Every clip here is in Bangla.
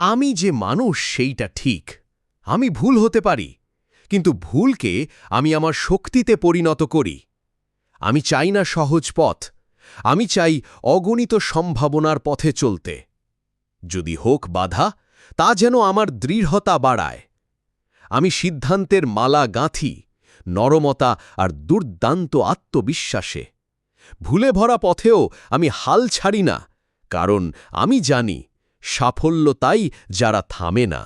আমি যে মানুষ, সেইটা ঠিক। আমি ভুল হতে পারি, কিন্তু ভুলকে আমি আমার শক্তিতে পরিণত করি। আমি চাই না সহজ পথ, আমি চাই অগণিত সম্ভাবনার পথে চলতে। যদি হোক বাধা, তা যেন আমার দৃঢ়তা বাড়ায়। আমি সিদ্ধান্তের মালা গাঁথি, নরমতা আর দুর্দান্ত আত্মবিশ্বাসে। ভুলে ভরা পথেও আমি হাল ছাড়ি না, কারণ আমি জানি সাফল্য তাই যারা থামে না।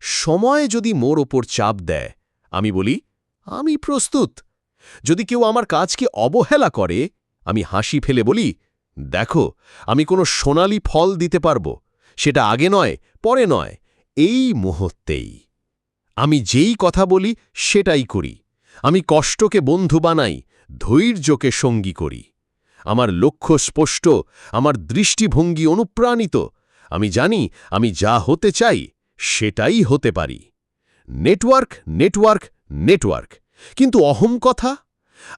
সময় যদি মোর ওপর চাপ দেয়, আমি বলি, আমি প্রস্তুত। যদি কেউ আমার কাজকে অবহেলা করে, আমি হাসি ফেলে বলি, দেখো, আমি কোনো সোনালি ফল দিতে পারব। সেটা আগে নয়, পরে নয়, এই মুহূর্তেই। আমি যেই কথা বলি, সেটাই করি। আমি কষ্টকে বন্ধু বানাই, ধৈর্যকে সঙ্গী করি। আমার লক্ষ্য স্পষ্ট, আমার দৃষ্টিভঙ্গি অনুপ্রাণিত আমি জানি, আমি যা হতে চাই, সেটাই হতে পারি। Network network network. কিন্তু অহম কথা?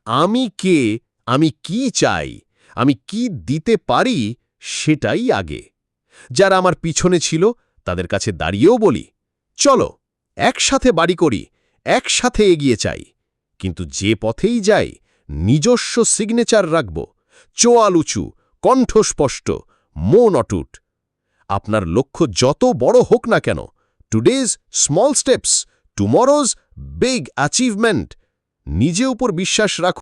আমি কে, আমি কি চাই, আমি কি দিতে পারি, সেটাই আগে। যারা আমার পিছনে ছিল, তাদের কাছে দাঁড়িয়েও বলি, চলো, একসাথে বাড়ি করি, একসাথে এগিয়ে চাই। কিন্তু যে পথেই যাই, নিজস্ব সিগনেচার রাখব। চোয়াল উঁচু, কণ্ঠস্পষ্ট, মন অটুট আপনার লক্ষ্য যত বড় হোক না কেন today's small steps tomorrow's big achievement নিজে উপর বিশ্বাস রাখুন।